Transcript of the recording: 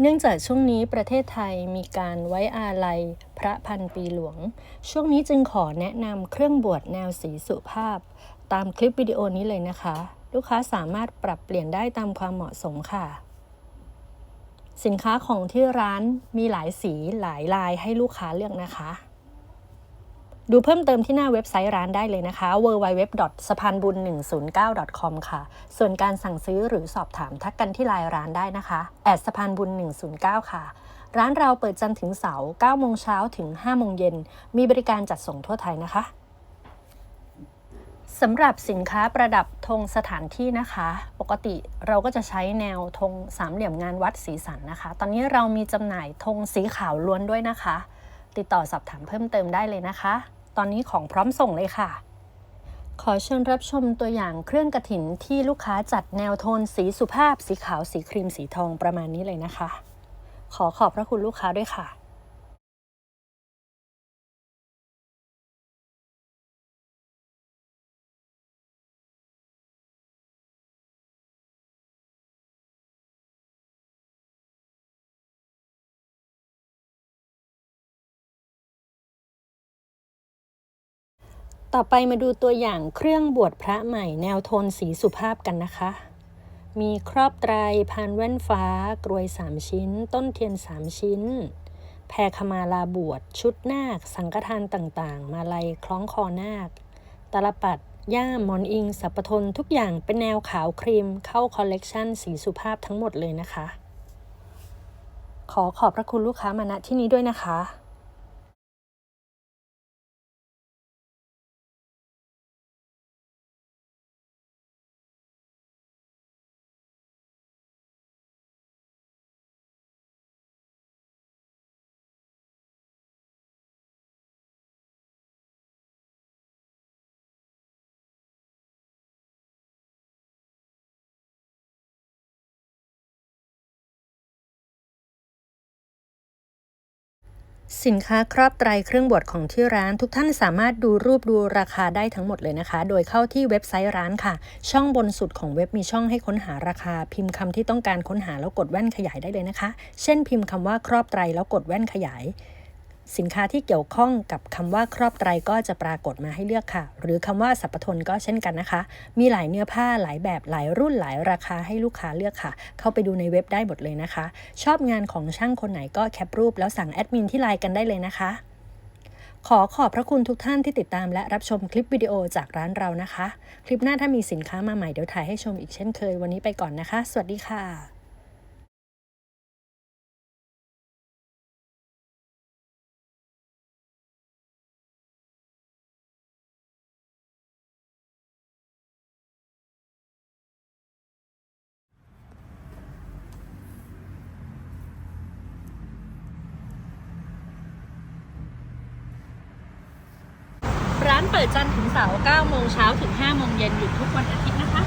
เนื่องจากช่วงนี้ประเทศไทยมีการไว้อาลัยพระพันปีหลวง ช่วงนี้จึงขอแนะนำเครื่องบวชแนวสีสุภาพ ตามคลิปวิดีโอนี้เลยนะคะ ลูกค้าสามารถปรับเปลี่ยนได้ตามความเหมาะสมค่ะ สินค้าของที่ร้านมีหลายสีหลายลายให้ลูกค้าเลือกนะคะ ดูเพิ่มเติมที่หน้าเว็บไซต์ร้านได้เลยนะคะ www. สะพานบุญ109 com ค่ะ ส่วนการสั่งซื้อหรือสอบถามทักกันที่ไลน์ร้านได้นะคะแอดสะพานบุญ109 ค่ะ ร้านเราเปิดจันทร์ถึงเสาร์9โมงเช้าถึง 5 โมงเย็น มีบริการจัดส่งทั่วไทยนะคะสำหรับสินค้าประดับธงสถานที่นะคะ ปกติเราก็จะใช้แนวธงสามเหลี่ยมงานวัดสีสันนะคะ ตอนนี้เรามีจำหน่ายธงสีขาวล้วนด้วยนะคะ ติดต่อสอบถามเพิ่มเติมได้เลยนะคะ ตอนนี้ของพร้อมส่งเลยค่ะ ขอเชิญรับชมตัวอย่างเครื่องกระถินที่ลูกค้าจัดแนวโทนสีสุภาพ สีขาว สีครีม สีทองประมาณนี้เลยนะคะ ขอขอบพระคุณลูกค้าด้วยค่ะ ต่อไปมาดูตัวอย่างเครื่องบวชพระใหม่ แนวโทนสีสุภาพกันนะคะ มีครอบไตรพานแว่นฟ้า กรวยสามชิ้น ต้นเทียนสามชิ้น แพรขมาลาบวชชุดนาค สังฆทานต่างๆ มาลัยคล้องคอนาคตลปัดย่ามมอนอิง สัพพทนทุกอย่างเป็นแนวขาวครีม เข้าคอลเลกชันสีสุภาพทั้งหมดเลยนะคะ ขอขอบพระคุณลูกค้ามาณที่นี้ด้วยนะคะ สินค้าครอบไตรเครื่องบดของที่ร้านทุกท่านสามารถดูรูปดูราคาได้ทั้งหมดเลยนะคะ โดยเข้าที่เว็บไซต์ร้านค่ะ ช่องบนสุดของเว็บมีช่องให้ค้นหาราคา พิมพ์คำที่ต้องการค้นหาแล้วกดแว่นขยายได้เลยนะคะ เช่นพิมพ์คำว่าครอบไตรแล้วกดแว่นขยาย สินค้าที่เกี่ยวข้องกับคำว่าครอบไตรก็จะปรากฏมาให้เลือกค่ะ หรือคำว่าสัพพทนก็เช่นกันนะคะ มีหลายเนื้อผ้าหลายแบบหลายรุ่นหลายราคาให้ลูกค้าเลือกค่ะ เข้าไปดูในเว็บได้หมดเลยนะคะ ชอบงานของช่างคนไหนก็แคปรูปแล้วสั่งแอดมินที่ไลน์กันได้เลยนะคะ ขอขอบพระคุณทุกท่านที่ติดตามและรับชมคลิปวิดีโอจากร้านเรานะคะ คลิปหน้าถ้ามีสินค้ามาใหม่เดี๋ยวถ่ายให้ชมอีกเช่นเคย วันนี้ไปก่อนนะคะ สวัสดีค่ะ ร้านเปิดจันทร์ถึงเสาร์9โมงเช้าถึง5โมงเย็นหยุดทุกวันอาทิตย์นะคะ